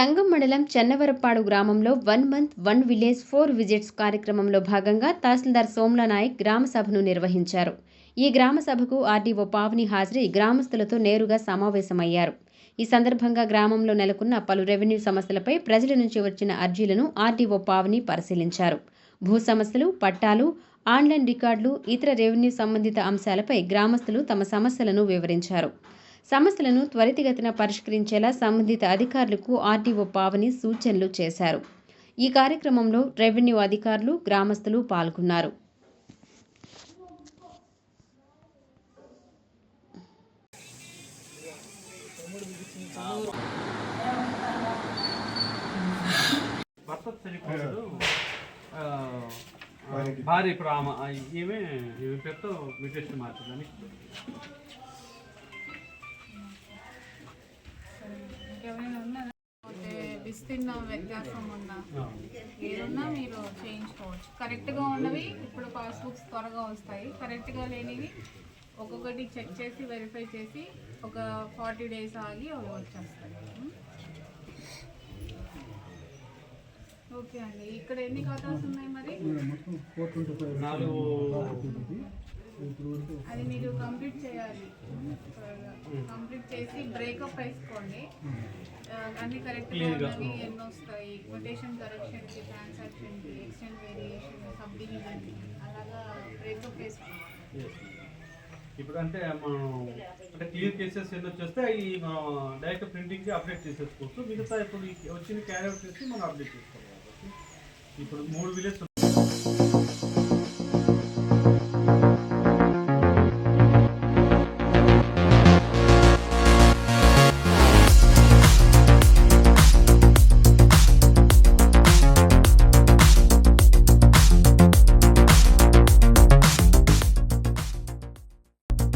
సంగం మండలం చెన్నవరపాడు గ్రామంలో one month one village four visits కార్యక్రమంలో భాగంగా తహసీల్దార్ సోమ్లా నాయక్ గ్రామ సభను నిర్వహించారు. ఈ గ్రామ సభకు ఆర్డీఓ పావని హాజరై గ్రామస్తులతో నేరుగా సమావేశమయ్యారు. ఈ సందర్భంగా గ్రామంలో నెలకొన్న పలు రెవెన్యూ సమస్యలపై ప్రజల నుంచి వచ్చిన అర్జీలను ఆర్డీఓ పావని పరిశీలించారు. భూ సమస్యలు పట్టాలు ఆన్లైన్ రికార్డులు ఇతర రెవెన్యూ సంబంధిత అంశాలపై గ్రామస్తులు తమ సమస్యలను వివరించారు. సమస్యలను త్వరితగతిన పరిష్కరించేలా సంబంధిత అధికారులకు ఆర్డీఓ పావని సూచనలు చేశారు. ఈ కార్యక్రమంలో రెవెన్యూ అధికారులు గ్రామస్తులు పాల్గొన్నారు. భార్య ఇప్పుడు ఆమె ఈమె పేరుతో మ్యూటేషన్ మార్చిందని. విస్తీర్ణ వ్యత్యాసం ఉన్నా. ఏదున్నా మీరు చేయించుకోవచ్చు. కరెక్ట్గా ఉన్నవి ఇప్పుడు పాస్బుక్స్ త్వరగా వస్తాయి. కరెక్ట్గా లేనివి ఒక్కొక్కటి చెక్ చేసి వెరిఫై చేసి ఒక ఫార్టీ డేస్ ఆగి అవి వచ్చేస్తాయి? ఓకే అండి. ఇక్కడ ఎన్ని ఖాతాస్ ఉన్నాయి మరి? నాలుగు. అది మీరు కంప్లీట్ చేయాలి. కంప్లీట్ చేసి బ్రేకప్ వేసుకోండి అన్ని కరెక్ట్గా ఉన్నవి ఎన్ని వస్తాయి కొటేషన్ కరెక్షన్కి ట్రాన్సాక్షన్కి ఎక్స్టెండ్ వేరియేషన్ సబ్ డివిజన్కి అలాగా బ్రేకప్ వేసుకోండి ఇప్పుడు అంటే మనం అంటే క్లియర్ కేసెస్ ఎన్ని వచ్చేస్తే అవి మనం డైరెక్ట్ ప్రింటింగ్కి అప్డేట్ చేసేసుకోవచ్చు. మిగతా ఇప్పుడు ఈ వచ్చిన క్యారీ చేసి మనం అప్డేట్ చేసుకోవాలి. ఇప్పుడు మూడు విలేజ్